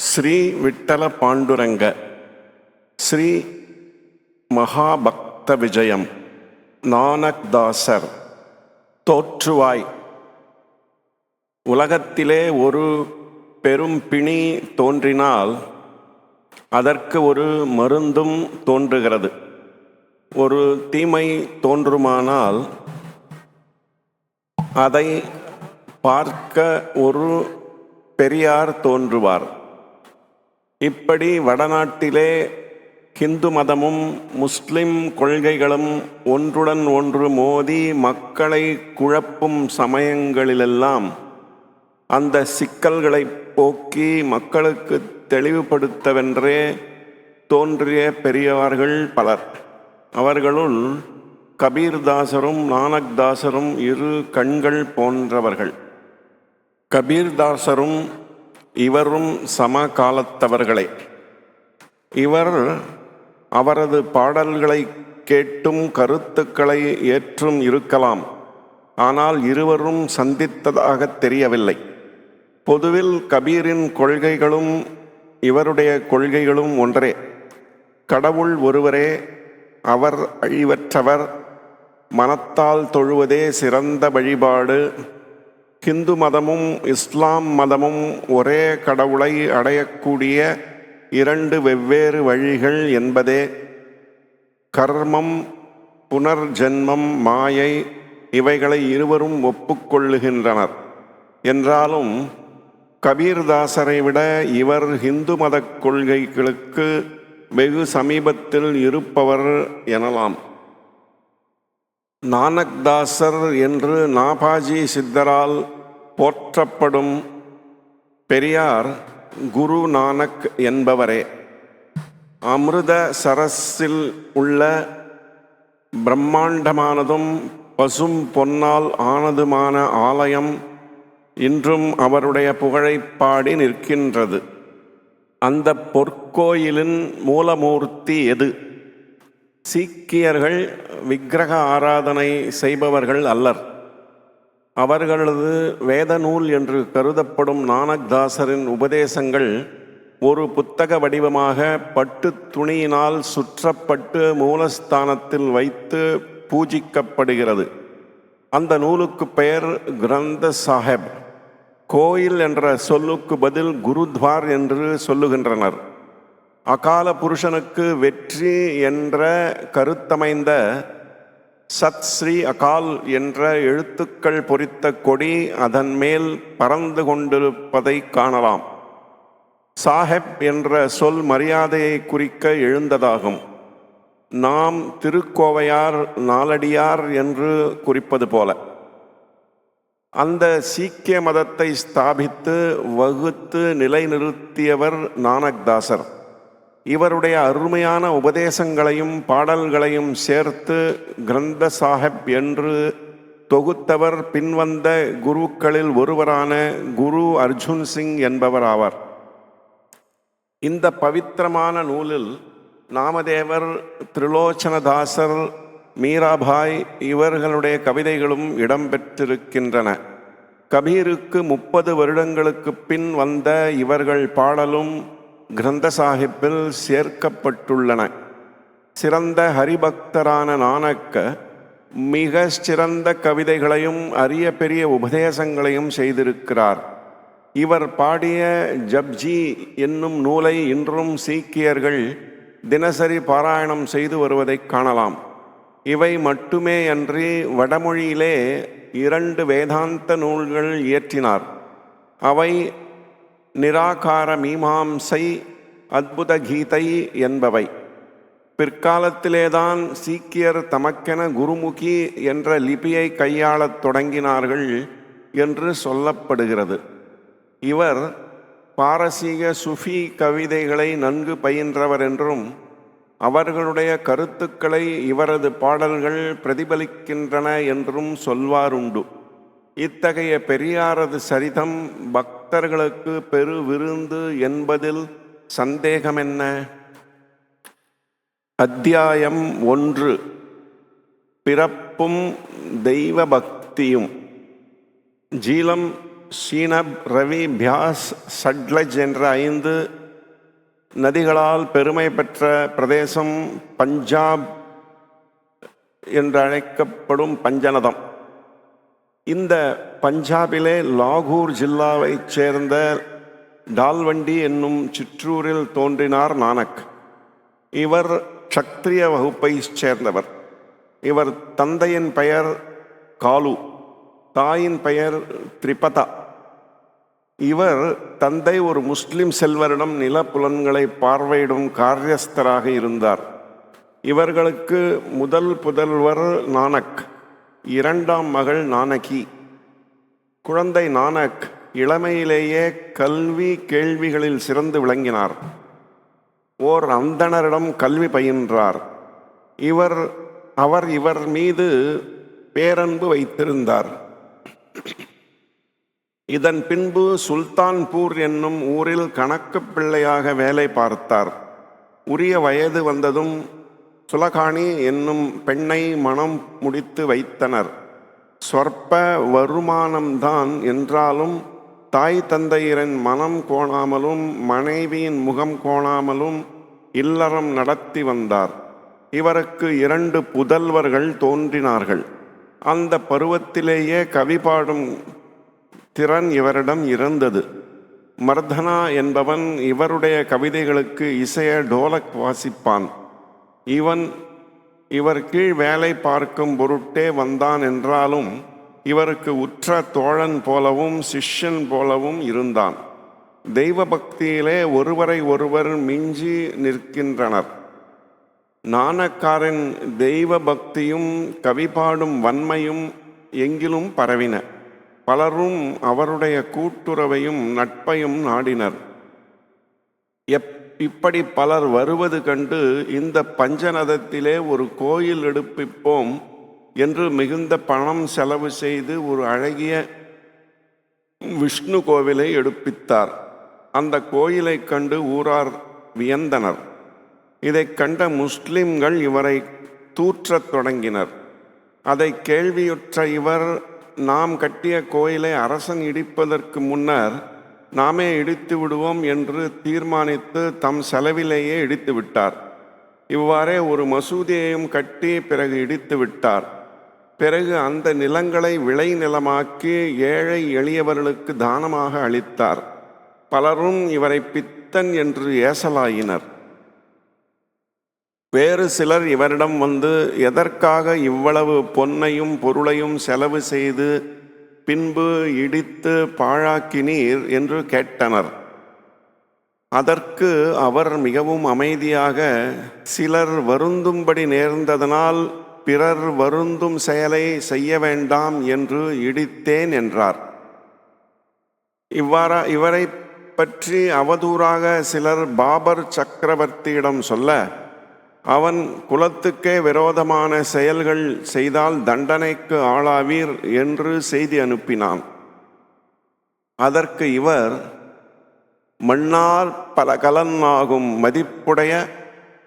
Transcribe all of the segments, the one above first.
ஸ்ரீ விட்டல பாண்டுரங்க ஸ்ரீ மகாபக்த விஜயம் நானக் தாசர் தோற்றுவாய். உலகத்திலே ஒரு பெரும் பிணி தோன்றினால் அதற்கு ஒரு மருந்தும் தோன்றுகிறது. ஒரு தீமை தோன்றுமானால் அதை பார்க்க ஒரு பெரியார் தோன்றுவார். இப்படி வடநாட்டிலே ஹிந்து மதமும் முஸ்லிம் கொள்கைகளும் ஒன்றுடன் ஒன்று மோதி மக்களை குழப்பும் சமயங்களிலெல்லாம் அந்த சிக்கல்களை போக்கி மக்களுக்கு தெளிவுபடுத்தவென்றே தோன்றிய பெரியவர்கள் பலர். அவர்களுள் கபீர்தாசரும் நானக்தாசரும் இரு கண்கள் போன்றவர்கள். கபீர்தாசரும் இவரும் சம காலத்தவர்களே இவர் அவரது பாடல்களை கேட்டும் கருத்துக்களை ஏற்றும் இருக்கலாம். ஆனால் இருவரும் சந்தித்ததாக தெரியவில்லை. பொதுவில் கபீரின் கொள்கைகளும் இவருடைய கொள்கைகளும் ஒன்றே. கடவுள் ஒருவரே அவர் அழிவற்றவர் மனத்தால் தொழுவதே சிறந்த வழிபாடு ஹிந்து மதமும் இஸ்லாம் மதமும் ஒரே கடவுளை அடையக்கூடிய இரண்டு வெவ்வேறு வழிகள் என்பதே கர்மம் புனர்ஜென்மம் மாயை இவைகளை இருவரும் ஒப்புக்கொள்ளுகின்றனர். என்றாலும் கபீர்தாசரை விட இவர் இந்து மதக் கொள்கைகளுக்கு வெகு சமீபத்தில் இருப்பவர் எனலாம். நானக்தாசர் என்று நாபாஜி சித்தரால் போற்றப்படும் பெரியார் குரு நானக் என்பவரே. அமிர்த சரஸில் உள்ள பிரம்மாண்டமானதும் பசும் பொன்னால் ஆனதுமான ஆலயம் இன்றும் அவருடைய புகழை பாடி நிற்கின்றது. அந்த பொற்கோயிலின் மூலமூர்த்தி எது? சீக்கியர்கள் விக்கிரக ஆராதனை செய்பவர்கள் அல்லர். அவர்களது வேத நூல் என்று கருதப்படும் நானக்தாசரின் உபதேசங்கள் ஒரு புத்தக வடிவமாக பட்டு துணியினால் சுற்றப்பட்டு மூலஸ்தானத்தில் வைத்து பூஜிக்கப்படுகிறது. அந்த நூலுக்கு பெயர் கிரந்த சாஹெப். கோயில் என்ற சொல்லுக்கு பதில் குருத்வார் என்று சொல்லுகின்றனர். அகால புருஷனுக்கு வெற்றி என்ற கருத்தமைந்த சத் ஸ்ரீ அகால் என்ற எழுத்துக்கள் பொறித்த கொடி அதன் மேல் பறந்து கொண்டிருப்பதை காணலாம். சாஹெப் என்ற சொல் மரியாதையை குறிக்க எழுந்ததாகும். நாம் திருக்கோவையார் நாலடியார் என்று குறிப்பது போல. அந்த சீக்கிய மதத்தை ஸ்தாபித்து வகுத்து நிலைநிறுத்தியவர் நானக்தாசர். இவருடைய அருமையான உபதேசங்களையும் பாடல்களையும் சேர்த்து கிரந்த சாஹிப் என்று தொகுத்தவர். பின்வந்த குருக்களில் ஒருவரான குரு அர்ஜுன் சிங் என்பவர் ஆவார் இந்த பவித்திரமான நூலில் நாமதேவர் திரிலோச்சனதாசர் மீராபாய் இவர்களுடைய கவிதைகளும் இடம்பெற்றிருக்கின்றன. கபீருக்கு முப்பது வருடங்களுக்கு பின் வந்த இவர்கள் பாடலும் கிரந்த சாஹிப்பில் சேர்க்கப்பட்டுள்ளன. சிறந்த ஹரிபக்தரான நானக்க மிக சிறந்த கவிதைகளையும் அரிய பெரிய உபதேசங்களையும் செய்திருக்கிறார். இவர் பாடிய ஜப்ஜி என்னும் நூலை இன்றும் சீக்கியர்கள் தினசரி பாராயணம் செய்து வருவதைக் காணலாம். இவை மட்டுமே அன்றி வடமொழியிலே இரண்டு வேதாந்த நூல்கள் இயற்றினார். அவை நிராகார மீமாம்சை அத்புத கீதை என்பவை. பிற்காலத்திலேதான் சீக்கியர் தமக்கென குருமுகி என்ற லிபியை கையாளத் தொடங்கினார்கள் என்று சொல்லப்படுகிறது. இவர் பாரசீக சுஃபி கவிதைகளை நன்கு பயின்றவர் என்றும் அவர்களுடைய கருத்துக்களை இவரது பாடல்கள் பிரதிபலிக்கின்றன என்றும் சொல்வாருண்டு. இத்தகைய பெரியாரது சரிதம் பக் பக்தர்களுக்கு பெரு விருந்து என்பதில் சந்தேகமென்ன? அத்தியாயம் ஒன்று. பிறப்பும் தெய்வ பக்தியும் ஜீலம் சீனப் ரவி பியாஸ் சட்லஜ் என்ற ஐந்து நதிகளால் பெருமை பெற்ற பிரதேசம் பஞ்சாப் என்று அழைக்கப்படும் பஞ்சநதம். இந்த பஞ்சாபிலே லாகூர் ஜில்லாவைச் சேர்ந்த டால்வண்டி என்னும் சிற்றூரில் தோன்றினார் நானக். இவர் சக்திரிய வகுப்பை சேர்ந்தவர். இவர் தந்தையின் பெயர் காலு தாயின் பெயர் திரிபதா. இவர் தந்தை ஒரு முஸ்லிம் செல்வரிடம் நிலப்புலன்களை பார்வையிடும் காரியஸ்தராக இருந்தார். இவர்களுக்கு முதல் புதல்வர் நானக். இரண்டாம் மகள் நானகி. குழந்தை நானக் இளமையிலேயே கல்வி கேள்விகளில் சிறந்து விளங்கினார். ஓர் அந்தணரிடம் கல்வி பயின்றார். இவர் அவர் இவர் மீது பேரன்பு வைத்திருந்தார். இதன் பின்பு சுல்தான்பூர் என்னும் ஊரில் கணக்கு பிள்ளையாக வேலை பார்த்தார். உரிய வயது வந்ததும் சுலகாணி என்னும் பெண்ணை மனம் முடித்து வைத்தனர். சொற்ப வருமானம்தான் என்றாலும் தாய் தந்தையரின் மனம் கோணாமலும் மனைவியின் முகம் கோணாமலும் இல்லறம் நடத்தி வந்தார். இவருக்கு இரண்டு புதல்வர்கள் தோன்றினார்கள். அந்த பருவத்திலேயே கவி பாடும் திறன் இவரிடம் இருந்தது. மர்தனா என்பவன் இவருடைய கவிதைகளுக்கு இசைய டோலக் வாசிப்பான். இவன் இவர் கீழ் வேலை பார்க்கும் பொருட்டே வந்தான் என்றாலும் இவருக்கு உற்ற தோழன் போலவும் சிஷ்யன் போலவும் இருந்தான். தெய்வ பக்தியிலே ஒருவரை ஒருவர் மிஞ்சி நிற்கின்றனர். நாணக்காரின் தெய்வ பக்தியும் கவி பாடும் வன்மையும் எங்கிலும் பரவின. பலரும் அவருடைய கூட்டுறவையும் நட்பையும் நாடினர். எப் இப்படி பலர் வருவது கண்டு இந்த பஞ்சநதத்திலே ஒரு கோயில் எடுப்பிப்போம் என்று மிகுந்த பணம் செலவு செய்து ஒரு அழகிய விஷ்ணு கோவிலை எடுப்பித்தார். அந்த கோயிலை கண்டு ஊரார் வியந்தனர். இதைக் கண்ட முஸ்லிம்கள் இவரை தூற்றத் தொடங்கினர். அதை கேள்வியுற்ற இவர் நாம் கட்டிய கோயிலை அரசன் இடிப்பதற்கு முன்னர் நாமே இடித்து விடுவோம் என்று தீர்மானித்து தம் செலவிலேயே இடித்து விட்டார். இவ்வாறே ஒரு மசூதியையும் கட்டி பிறகு இடித்து விட்டார். பிறகு அந்த நிலங்களை விளை நிலமாக்கி ஏழை எளியவர்களுக்கு தானமாக அளித்தார். பலரும் இவரை பித்தன் என்று ஏசலாயினர். வேறு சிலர் இவரிடம் வந்து எதற்காக இவ்வளவு பொன்னையும் பொருளையும் செலவு செய்து பின்பு இடித்து பாழாக்கினீர் என்று கேட்டனர். அதற்கு அவர் மிகவும் அமைதியாக சிலர் வருந்தும்படி நேர்ந்ததனால் பிறர் வருந்தும் செயலை செய்ய வேண்டாம் என்று இடித்தேன் என்றார். இவ்வாறா இவரை பற்றி அவதூறாக சிலர் பாபர் சக்கரவர்த்தியிடம் சொல்ல அவன் குலத்துக்கே விரோதமான செயல்கள் செய்தால் தண்டனைக்கு ஆளாவீர் என்று செய்தி அனுப்பினான். அதற்கு இவர் மண்ணார் பல கலன் ஆகும் மதிப்புடைய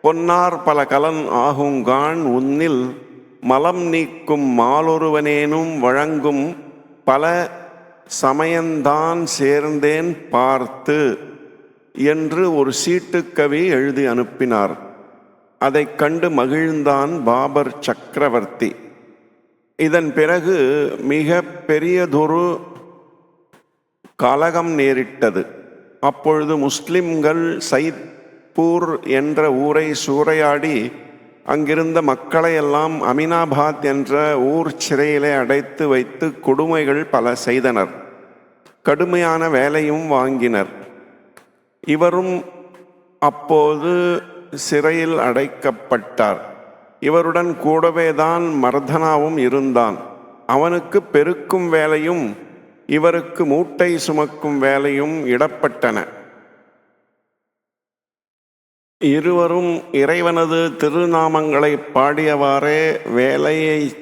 பொன்னார் பல கலன் ஆகுங்கான் உன்னில் மலம் நீக்கும் மாலொருவனேனும் வழங்கும் பல சமயந்தான் சேர்ந்தேன் பார்த்து என்று ஒரு சீட்டுக்கவி எழுதி அனுப்பினார். அதைக் கண்டு மகிழ்ந்தான் பாபர் சக்கரவர்த்தி. இதன் பிறகு மிக பெரியதொரு கலகம் நேரிட்டது. அப்பொழுது முஸ்லிம்கள் சைத்பூர் என்ற ஊரை சூறையாடி அங்கிருந்த மக்களையெல்லாம் அமினாபாத் என்ற ஊர் சிறையிலே அடைத்து வைத்து கொடுமைகள் பல செய்தனர். கடுமையான வேலையும் வாங்கினர். இவரும் அப்போது சிறையில் அடைக்கப்பட்டார். இவருடன் கூடவே தான் மர்தனாவும் இருந்தான். அவனுக்கு பெருக்கும் வேலையும் இவருக்கு மூட்டை சுமக்கும் வேலையும் இடப்பட்டன. இருவரும் இறைவனது திருநாமங்களை பாடியவாறே வேலையை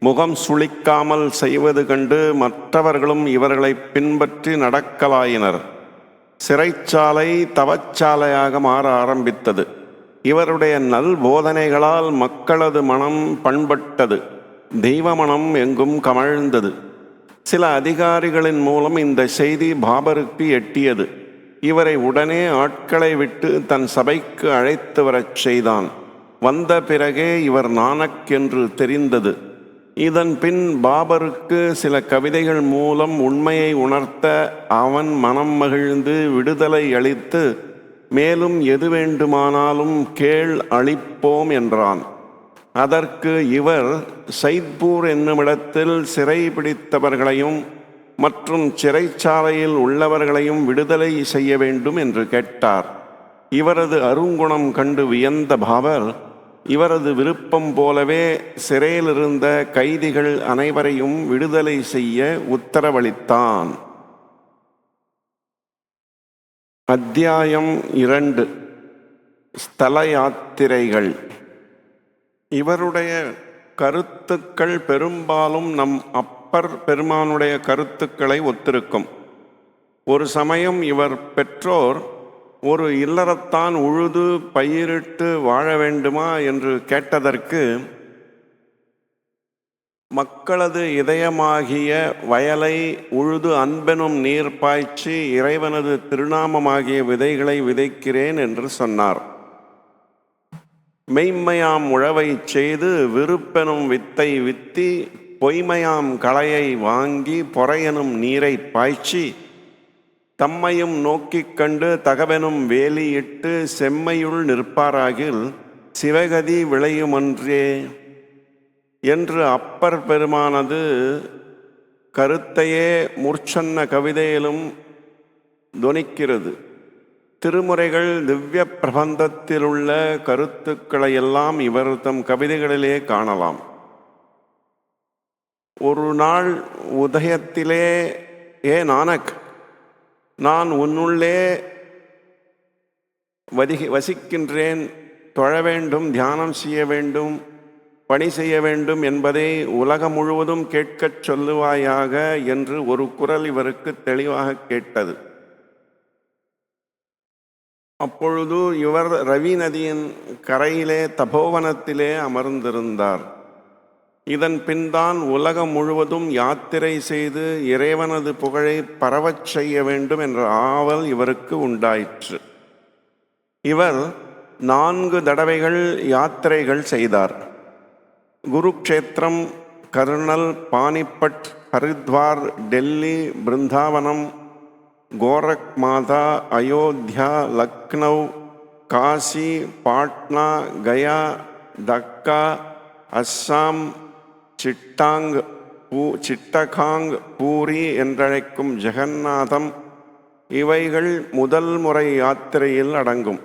முகம் சுளிக்காமல் செய்வது கண்டு மற்றவர்களும் இவர்களை பின்பற்றி நடக்கலாயினர். சிறைச்சாலை தவச்சாலையாக மாற ஆரம்பித்தது. இவருடைய நல் போதனைகளால் மக்களது மனம் பண்பட்டது. தெய்வ மனம் எங்கும் கமழ்ந்தது. சில அதிகாரிகளின் மூலம் இந்த செய்தி பாபருக்கு எட்டியது. இவரை உடனே ஆட்களை விட்டு தன் சபைக்கு அழைத்து வரச் செய்தான். வந்த பிறகே இவர் நானக் என்று தெரிந்தது. இதன் பின் பாபருக்கு சில கவிதைகள் மூலம் உண்மையை உணர்த்த அவன் மனம் மகிழ்ந்து விடுதலை அளித்து மேலும் எது வேண்டுமானாலும் கேள் அளிப்போம் என்றான். அதற்கு இவர் சைத்பூர் என்னுமிடத்தில் சிறை பிடித்தவர்களையும் மற்றும் சிறைச்சாலையில் உள்ளவர்களையும் விடுதலை செய்ய வேண்டும் என்று கேட்டார். இவரது அருங்குணம் கண்டு வியந்த பாபர் இவரது விருப்பம் போலவே சிறையிலிருந்த கைதிகள் அனைவரையும் விடுதலை செய்ய உத்தரவளித்தான். அத்தியாயம் இரண்டு. ஸ்தல யாத்திரைகள் இவருடைய கருத்துக்கள் பெரும்பாலும் நம் அப்பர் பெருமானுடைய கருத்துக்களை ஒத்திருக்கும். ஒரு சமயம் இவர் பெற்றோர் ஒரு இல்லறத்தான் உழுது பயிரிட்டு வாழ வேண்டுமா? என்று கேட்டதற்கு மக்களது இதயமாகிய வயலை உழுது அன்பெனும் நீர் பாய்ச்சி இறைவனது திருநாமமாகிய விதைகளை விதைக்கிறேன் என்று சொன்னார். மெய்மையாம் உழவை செய்து விருப்பெனும் வித்தை வித்தி பொய்மையாம் களையை வாங்கி பொறையெனும் நீரை பாய்ச்சி தம்மையும் நோக்கிக் கண்டு தகவெனும் வேலியிட்டு செம்மையுள் நிற்பாராகில் சிவகதி விளையுமன்றே. என்று அப்பர் பெருமானது கருத்தையே முற்சொன்ன கவிதையிலும் துணிக்கிறது. திருமுறைகள் திவ்ய பிரபந்தத்திலுள்ள கருத்துக்களை எல்லாம் இவர் தம் கவிதைகளிலே காணலாம். ஒரு நாள் உதயத்திலே ஏ நானக் நான் உன்னுள்ளே வதி வசிக்கின்றேன் தொழ வேண்டும் தியானம் செய்ய வேண்டும் பணி செய்ய வேண்டும் என்பதை உலகம் முழுவதும் கேட்கச் சொல்லுவாயாக என்று ஒரு குரல் இவருக்கு தெளிவாக கேட்டது. அப்பொழுது இவர் ரவி நதியின் கரையிலே தபோவனத்திலே அமர்ந்திருந்தார். இதன் பின்தான் உலகம் முழுவதும் யாத்திரை செய்து இறைவனது புகழை பரவச் செய்ய வேண்டும் என்ற ஆவல் இவருக்கு உண்டாயிற்று. இவர் நான்கு தடவைகள் யாத்திரைகள் செய்தார். குருக்ஷேத்திரம் கர்னல் பானிபட் ஹரித்வார் டெல்லி பிருந்தாவனம் கோரக் மாதா அயோத்தியா லக்னௌ காசி பாட்னா கயா தக்கா அஸ்ஸாம் சிட்டாங் பூ சிட்டகாங் பூரி என்றழைக்கும் ஜெகந்நாதம் இவைகள் முதல் முறை யாத்திரையில் அடங்கும்.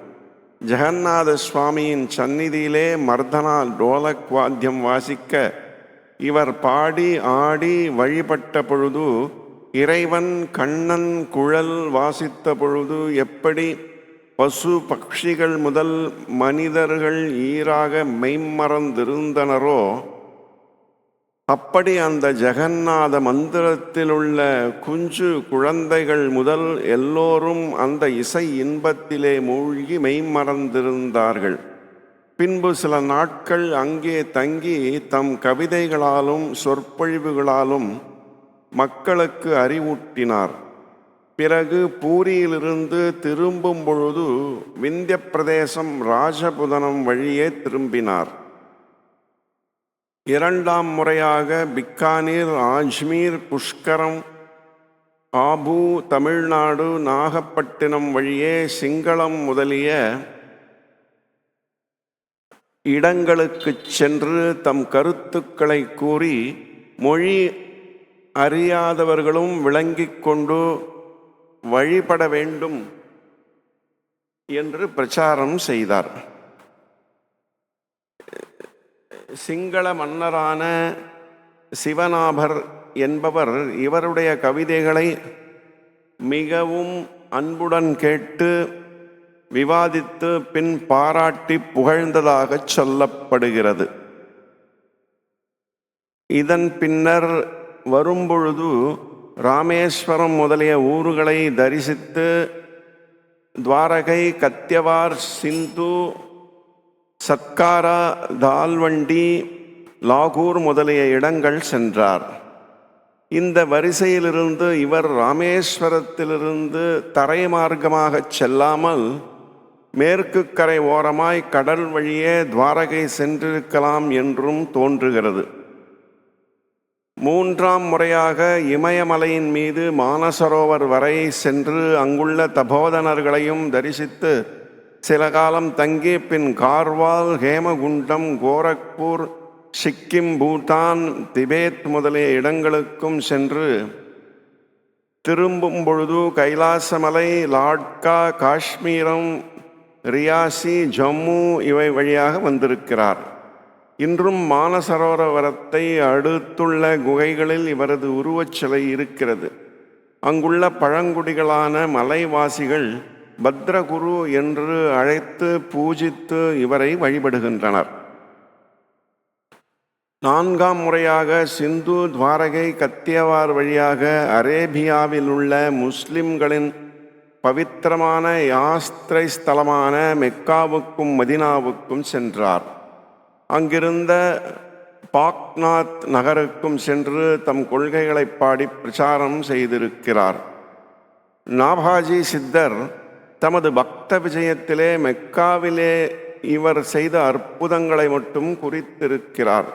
ஜெகநாத சுவாமியின் சந்நிதியிலே மர்தனா டோலக் வாத்தியம் வாசிக்க இவர் பாடி ஆடி வழிபட்ட பொழுது இறைவன் கண்ணன் குழல் வாசித்த பொழுது எப்படி பசு பக்ஷிகள் முதல் மனிதர்கள் ஈராக மெய்மறந்திருந்தனரோ அப்படி அந்த ஜெகநாத மந்திரத்தில் உள்ள குஞ்சு குழந்தைகள் முதல் எல்லோரும் அந்த இசை இன்பத்திலே மூழ்கி மெய்மறந்திருந்தார்கள். பின்பு சில நாட்கள் அங்கே தங்கி தம் கவிதைகளாலும் சொற்பொழிவுகளாலும் மக்களுக்கு அறிவூட்டினார். பிறகு பூரியிலிருந்து திரும்பும் பொழுது விந்திய பிரதேசம் ராஜபுதனம் வழியே திரும்பினார். இரண்டாம் முறையாக பிக்கானீர் ஆஜ்மீர் புஷ்கரம் ஆபு தமிழ்நாடு நாகப்பட்டினம் வழியே சிங்களம் முதலிய இடங்களுக்கு சென்று தம் கருத்துக்களை கூறி மொழி அறியாதவர்களும் விளங்கிக் கொண்டு வழிபட வேண்டும் என்று பிரச்சாரம் செய்தார். சிங்கள மன்னரான சிவநாபர் என்பவர் இவருடைய கவிதைகளை மிகவும் அன்புடன் கேட்டு விவாதித்து பின் பாராட்டி புகழ்ந்ததாக சொல்லப்படுகிறது. இதன் பின்னர் வரும்பொழுது ராமேஸ்வரம் முதலிய ஊர்களை தரிசித்து துவாரகை கத்தியவார் சிந்து சத்காரா தால்வண்டி லாகூர் முதலிய இடங்கள் சென்றார். இந்த வரிசையிலிருந்து இவர் ராமேஸ்வரத்திலிருந்து தரை மார்க்கமாக செல்லாமல் மேற்கு கரை ஓரமாய் கடல் வழியே துவாரகை சென்றிருக்கலாம் என்றும் தோன்றுகிறது. மூன்றாம் முறையாக இமயமலையின் மீது மானசரோவர் வரை சென்று அங்குள்ள தபோதனர்களையும் தரிசித்து சில காலம் தங்கி பின் கார்வால் ஹேமகுண்டம் கோரக்பூர் சிக்கிம் பூட்டான் திபேத் முதலிய இடங்களுக்கும் சென்று திரும்பும் பொழுது கைலாசமலை லாட்கா காஷ்மீரம் ரியாசி ஜம்மு இவை வழியாக வந்திருக்கிறார். இன்றும் மானசரோவரத்தை அடுத்துள்ள குகைகளில் இவரது உருவச் சிலை இருக்கிறது. அங்குள்ள பழங்குடிகளான மலைவாசிகள் பத்ரகுரு என்று அழைத்து பூஜித்து இவரை வழிபடுகின்றனர். நான்காம் முறையாக சிந்து துவாரகை கத்தியவார் வழியாக அரேபியாவில் உள்ள முஸ்லிம்களின் பவித்திரமான யாஸ்திரை ஸ்தலமான மெக்காவுக்கும் மதினாவுக்கும் சென்றார். அங்கிருந்த பாக்நாத் நகருக்கும் சென்று தம் கொள்கைகளை பாடி பிரச்சாரம் செய்திருக்கிறார். நாபாஜி சித்தர் தமது பக்த விஜயத்திலே மெக்காவிலே இவர் செய்த அற்புதங்களை மட்டும் குறித்திருக்கிறார்.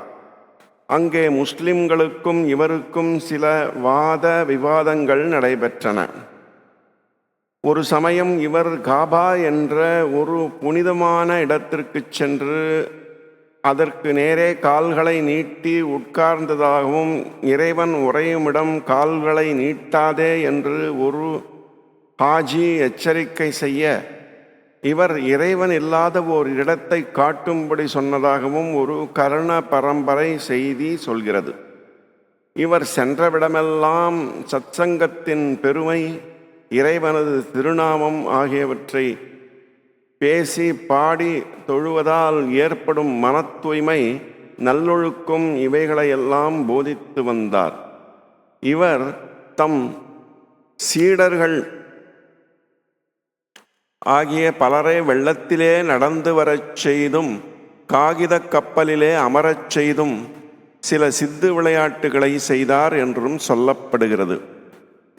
அங்கே முஸ்லிம்களுக்கும் இவருக்கும் சில வாத விவாதங்கள் நடைபெற்றன. ஒரு சமயம் இவர் காபா என்ற ஒரு புனிதமான இடத்திற்கு சென்று அதற்கு நேரே கால்களை நீட்டி உட்கார்ந்ததாகவும் இறைவன் உறையுமிடம் கால்களை நீட்டாதே என்று ஒரு ஹாஜி எச்சரிக்கை செய்ய இவர் இறைவன் இல்லாத ஓர் இடத்தை காட்டும்படி சொன்னதாகவும் ஒரு கருண பரம்பரை செய்தி சொல்கிறது. இவர் சென்றவிடமெல்லாம் சத்சங்கத்தின் பெருமை இறைவனது திருநாமம் ஆகியவற்றை பேசி பாடி தொழுவதால் ஏற்படும் மன தூய்மை நல்லொழுக்கம் இவைகளையெல்லாம் போதித்து வந்தார். இவர் தம் சீடர்கள் ஆகிய பலரை வெள்ளத்திலே நடந்து வரச் செய்தும் காகித கப்பலிலே அமரச் செய்தும் சில சித்து விளையாட்டுகளை செய்தார் என்றும் சொல்லப்படுகிறது.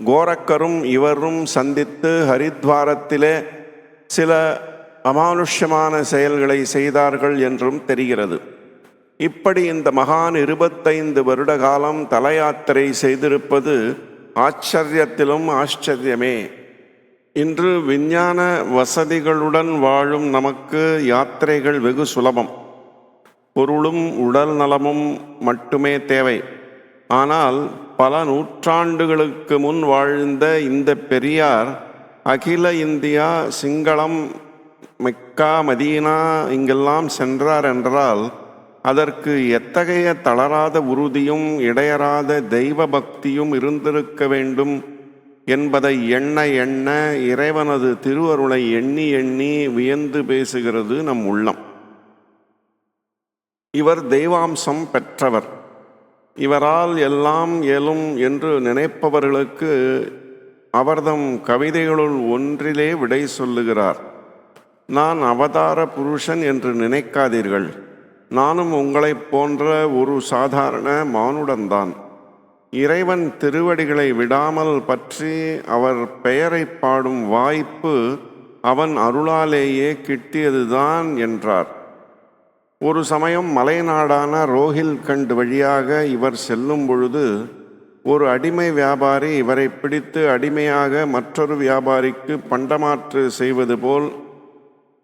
கோரக்கரும் இவரும் சந்தித்து ஹரித்வாரத்திலே சில அமானுஷ்யமான செயல்களை செய்தார்கள் என்றும் தெரிகிறது. இப்படி இந்த மகான் இருபத்தைந்து வருட காலம் தலயாத்திரை செய்திருப்பது ஆச்சரியத்திலும் ஆச்சரியமே. இன்று விஞ்ஞான வசதிகளுடன் வாழும் நமக்கு யாத்திரைகள் வெகு சுலபம். பொருளும் உடல் நலமும் மட்டுமே தேவை. ஆனால் பல நூற்றாண்டுகளுக்கு முன் வாழ்ந்த இந்த பெரியார் அகில இந்தியா சிங்களம் மெக்கா மதீனா இங்கெல்லாம் சென்றார் என்றால் அதற்கு எத்தகைய தளராத உறுதியும் இடையறாத தெய்வ பக்தியும் இருந்திருக்க வேண்டும் என்பதை எண்ண எண்ண இறைவனது திருவருளை எண்ணி எண்ணி வியந்து பேசுகிறது நம் உள்ளம். இவர் தெய்வாம்சம் பெற்றவர். இவரால் எல்லாம் இயலும் என்று நினைப்பவர்களுக்கு அவர்தம் கவிதைகளுள் ஒன்றிலே விடை சொல்லுகிறார். நான் அவதார புருஷன் என்று நினைக்காதீர்கள். நானும் உங்களைப் போன்ற ஒரு சாதாரண மானுடன்தான். இறைவன் திருவடிகளை விடாமல் பற்றி அவர் பெயரை பாடும் வாய்ப்பு அவன் அருளாலேயே கிட்டியதுதான் என்றார். ஒரு சமயம் மலைநாடான ரோஹில்கண்ட் வழியாக இவர் செல்லும் பொழுது ஒரு அடிமை வியாபாரி இவரை பிடித்து அடிமையாக மற்றொரு வியாபாரிக்கு பண்டமாற்று செய்வது போல்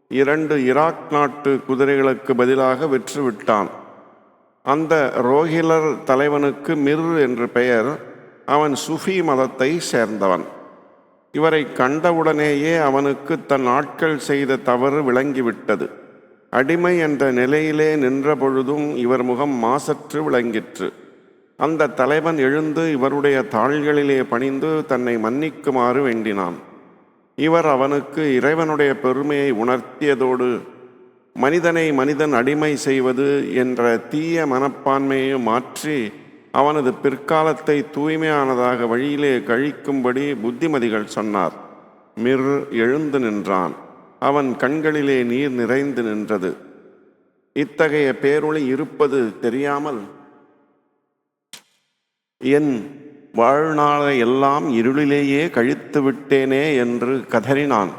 இரண்டு ஈராக் நாட்டு குதிரைகளுக்கு பதிலாக விற்றுவிட்டான் அந்த ரோஹிலர் தலைவனுக்கு மிர் என்று பெயர் அவன் சுஃபி மதத்தை சேர்ந்தவன். இவரை கண்டவுடனேயே அவனுக்கு தன் ஆட்கள் செய்த தவறு விளங்கிவிட்டது. அடிமை என்ற நிலையிலே நின்ற பொழுதும் இவர் முகம் மாசற்று விளங்கிற்று. அந்த தலைவன் எழுந்து இவருடைய தாள்களிலே பணிந்து தன்னை மன்னிக்குமாறு வேண்டினான். இவர் அவனுக்கு இறைவனுடைய பெருமையை உணர்த்தியதோடு மனிதனை மனிதன் அடிமை செய்வது என்ற தீய மனப்பான்மையை மாற்றி அவனது பிற்காலத்தை தூய்மையானதாக வழியிலே கழிக்கும்படி புத்திமதிகள் சொன்னார். மிர் எழுந்து நின்றான். அவன் கண்களிலே நீர் நிறைந்து நின்றது. இத்தகைய பேரொளி இருப்பது தெரியாமல் என் வாழ்நாளை எல்லாம் இருளிலேயே கழித்து விட்டேனே என்று கதறினான்.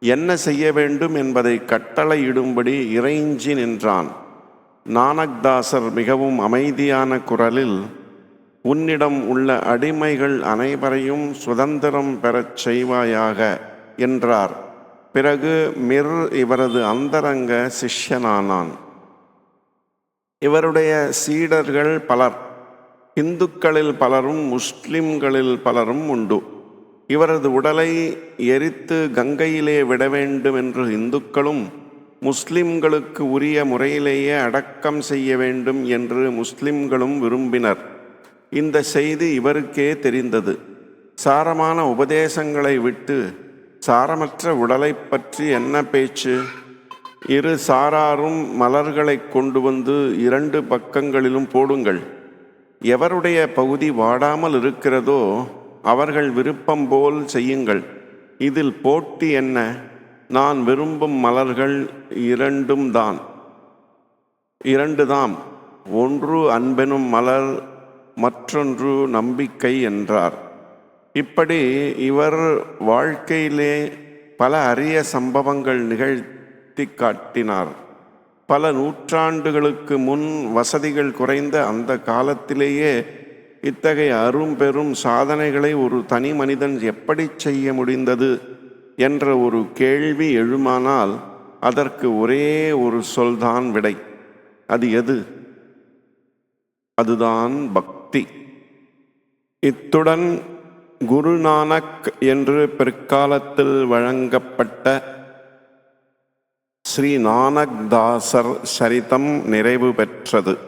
என்ன செய்ய வேண்டும் என்பதை கட்டளையிடும்படி இறைஞ்சி நின்றான். நானக்தாசர் மிகவும் அமைதியான குரலில் உன்னிடம் உள்ள அடிமைகள் அனைவரையும் சுதந்திரம் பெறச் செய்வாயாக என்றார். பிறகு மிர் இவரது அந்தரங்க சிஷ்யனானான். இவருடைய சீடர்கள் பலர் இந்துக்களில் பலரும் முஸ்லிம்களில் பலரும் உண்டு. இவரது உடலை எரித்து கங்கையிலே விட வேண்டும் என்று இந்துக்களும் முஸ்லிம்களுக்கு உரிய முறையிலேயே அடக்கம் செய்ய வேண்டும் என்று முஸ்லிம்களும் விரும்பினர். இந்த செய்தி இவருக்கே தெரிந்தது. சாரமான உபதேசங்களை விட்டு சாரமற்ற உடலைப் பற்றி என்ன பேச்சு? இரு சாராரும் மலர்களை கொண்டு வந்து இரண்டு பக்கங்களிலும் போடுங்கள். எவருடைய பகுதி வாடாமல் இருக்கிறதோ அவர்கள் விருப்பம் போல் செய்யுங்கள். இதில் போட்டி என்ன? நான் விரும்பும் மலர்கள் இரண்டும் தான். இரண்டுதாம் ஒன்று அன்பெனும் மலர் மற்றொன்று நம்பிக்கை என்றார். இப்படி இவர் வாழ்க்கையிலே பல அரிய சம்பவங்கள் நிகழ்த்தி காட்டினார். பல நூற்றாண்டுகளுக்கு முன் வசதிகள் குறைந்த அந்த காலத்திலேயே இத்தகைய அரும்பெரும் சாதனைகளை ஒரு தனி மனிதன் எப்படி செய்ய முடிந்தது என்ற ஒரு கேள்வி எழுமானால் அதற்கு ஒரே ஒரு சொல்தான் விடை. அது எது? அதுதான் பக்தி. இத்துடன் குருநானக் என்று பிற்காலத்தில் வழங்கப்பட்ட ஸ்ரீ நானக் தாசர் சரிதம் நிறைவு பெற்றது.